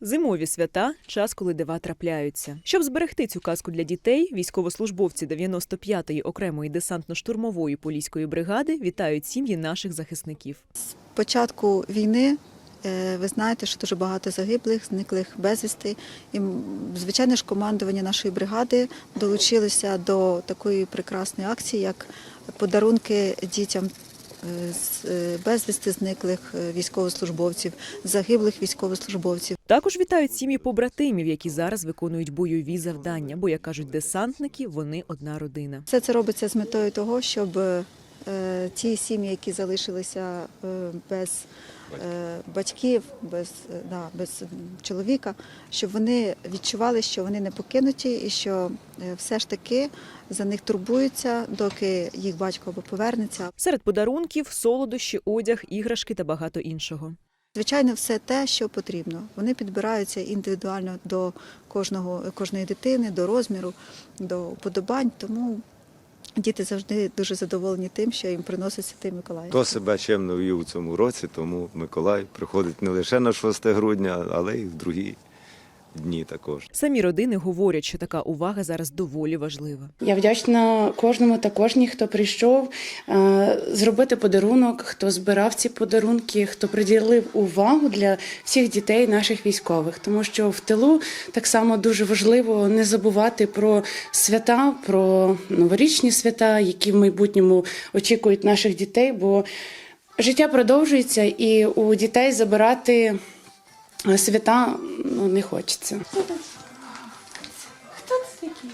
Зимові свята час, коли дива трапляються. Щоб зберегти цю казку для дітей, військовослужбовці 95-ї окремої десантно-штурмової поліської бригади вітають сім'ї наших захисників. початку війни е, ви знаєте, що дуже багато загиблих, зниклих безвісти. І, звичайно ж, командування нашої бригади долучилося до такої прекрасної акції, як подарунки дітям. Е, е, Безвісти зниклих е, військовослужбовців, загиблих військовослужбовців. Також вітають сім'ї побратимів, які зараз виконують бойові завдання, бо, як кажуть десантники, вони одна родина. Все це робиться з метою того, щоб ті сім'ї, які залишилися без батьків, без, е, да, без чоловіка, щоб вони відчували, що вони не покинуті і що е, все ж таки за них турбуються, доки їх батько або повернеться. Серед подарунків солодощі, одяг, іграшки та багато іншого. Звичайно, все те, що потрібно. Вони підбираються індивідуально до кожного, кожної дитини, до розміру, до уподобань. Тому діти завжди дуже задоволені тим, що їм приносить Святий Миколай. То себе чемно вів у цьому році, тому Миколай приходить не лише на 6 грудня, але й в другі дні також. Самі родини говорять, що така увага зараз доволі важлива. Я вдячна кожному та кожній, хто прийшов е, зробити подарунок, хто збирав ці подарунки, хто приділив увагу для всіх дітей наших військових. Тому що в тилу так само дуже важливо не забувати про свята, про новорічні свята, які в майбутньому очікують наших дітей. Бо життя продовжується, і у дітей забирати свята ну, не хочеться. Хто це такий?